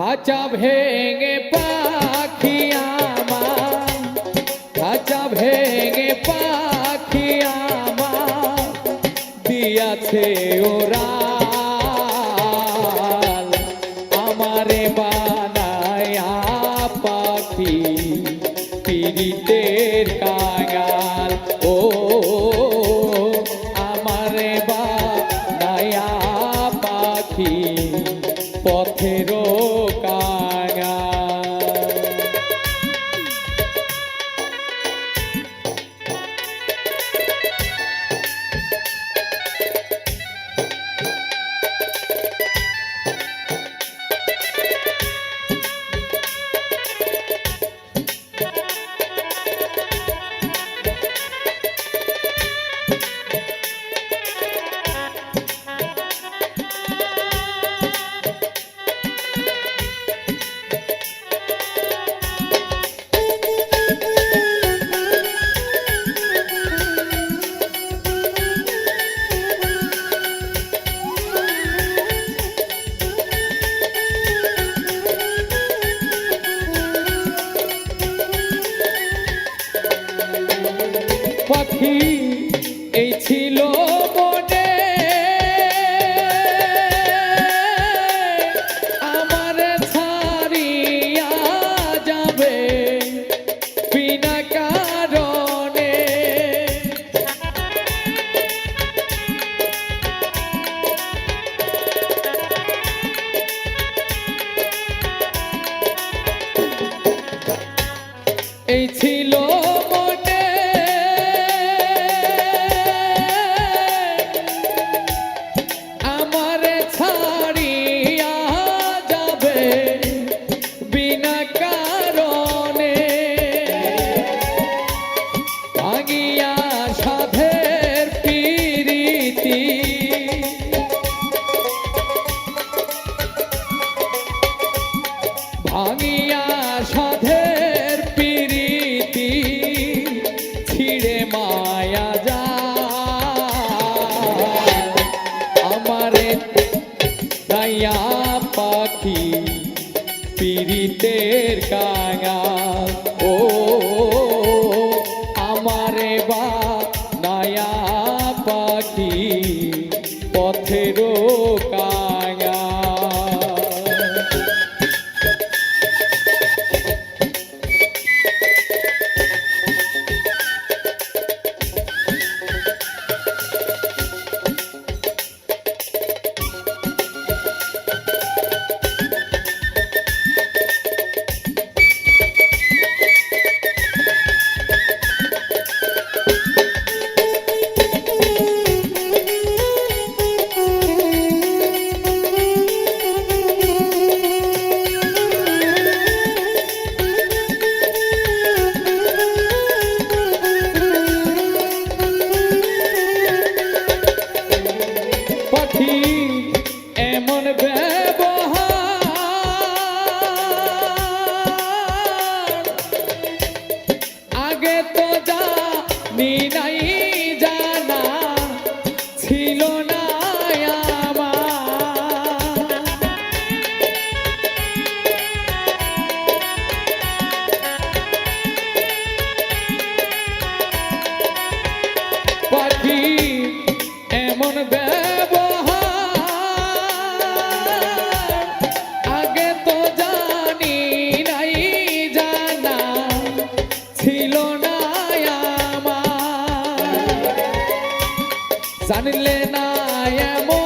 খাঁচা ভেঙে পাখি আমার খাঁচা ভেঙে পাখি আমার, দিয়াছে ওরা। আমারে পাখি ও, আমারে পথেরও 18. গাইয়া পাখি পিরিতের কাঙাল ও আমারে বা নায়া পাখি পথেরও কাঙাল পাখি এমন ব্যবহার জানলে না এমন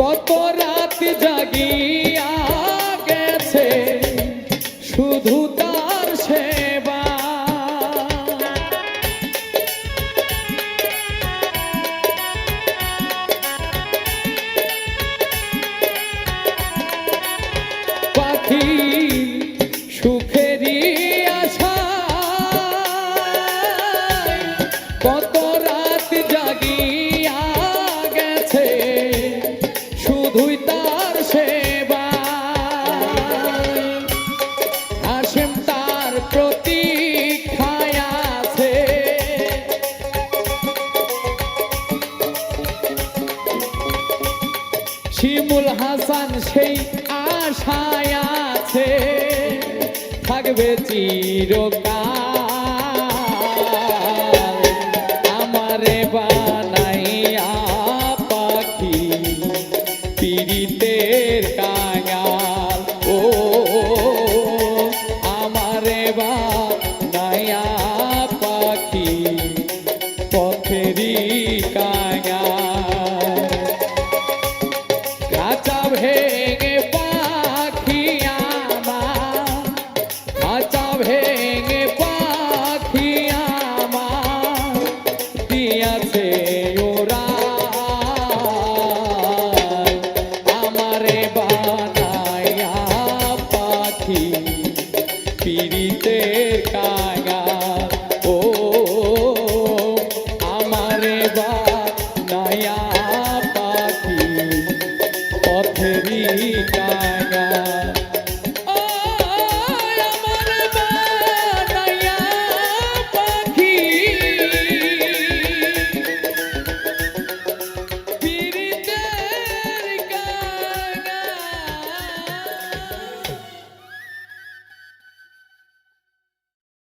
কত শিমুল হাসান সেই আশায় আছে থাকবে চিরকাল।